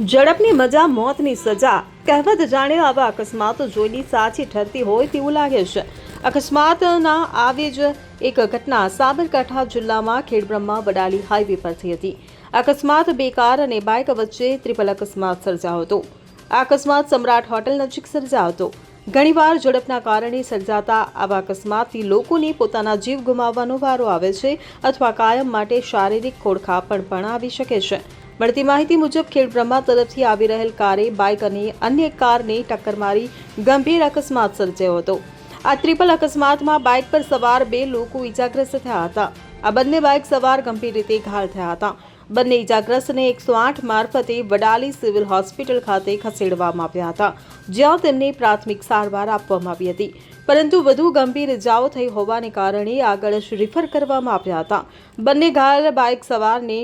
ઝડપની મજા, મોતની સજા. કહેવત જાણે આવા અકસ્માતો જોઈને સાચી ઠરતી હોય તેવું લાગે છે. અકસ્માતના આવી જ એક ઘટના સાબરકાંઠા જિલ્લામાં ખેડબ્રહ્મા વડાલી હાઈવે પર થઈ હતી. અકસ્માત બે કાર અને બાઇક વચ્ચે ત્રિપલ અકસ્માત સર્જાયો હતો. આ અકસ્માત સમ્રાટ હોટલ નજીક સર્જાયો હતો. ઘણીવાર ઝડપના કારણે સર્જાતા આવા અકસ્માતથી લોકોને પોતાના જીવ ગુમાવવાનો વારો આવે છે અથવા કાયમ માટે શારીરિક ખોડખાપણ પણ આવી શકે છે. મળતી માહિતી મુજબ ખેડબ્રહ્મા તરફથી આવી રહેલ કારે, બાઇક અને અન્ય કારને ટક્કર મારી ગંભીર અકસ્માત સર્જાયો હતો. આ ટ્રિપલ અકસ્માતમાં બાઇક પર સવાર બે લોકો ઇજાગ્રસ્ત થયા હતા. આ બંને બાઇક સવાર ગંભીર રીતે ઘાયલ થયા હતા. બંને ઇજાગ્રસ્તને એકસો આઠ મારફતે વડાલી સિવિલ હોસ્પિટલ ખાતે ખસેડવામાં આવ્યા હતા, જ્યાં તેમને પ્રાથમિક સારવાર આપવામાં આવી હતી. પરંતુ વધુ ગંભીર ઇજાઓ થઈ હોવાને કારણે આગળ રિફર કરવામાં આવ્યા હતા. બંને ઘાયલ બાઇક સવારને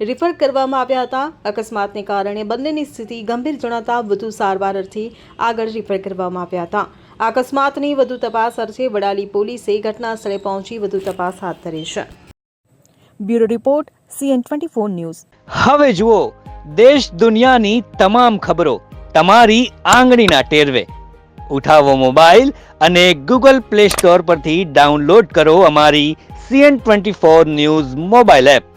રિફર કરવામાં આવ્યા હતા. અકસ્માતને કારણે બંનેની સ્થિતિ ગંભીર જણાતા વધુ સારવાર અર્થે આગળ રિફર કરવામાં આવ્યા હતા. અકસ્માતની વધુ તપાસ અર્થે વડાલી પોલીસે ઘટના સ્થળે પહોંચી વધુ તપાસ હાથ ધરી છે. Bureau report, CN twenty four news. હવે જુઓ, દેશ દુનિયાની તમામ ખબરો તમારી આંગળીના ટેરવે. ઉઠાવો મોબાઈલ અને ગૂગલ પ્લે સ્ટોર પરથી ડાઉનલોડ કરો અમારી CN twenty four news mobile app.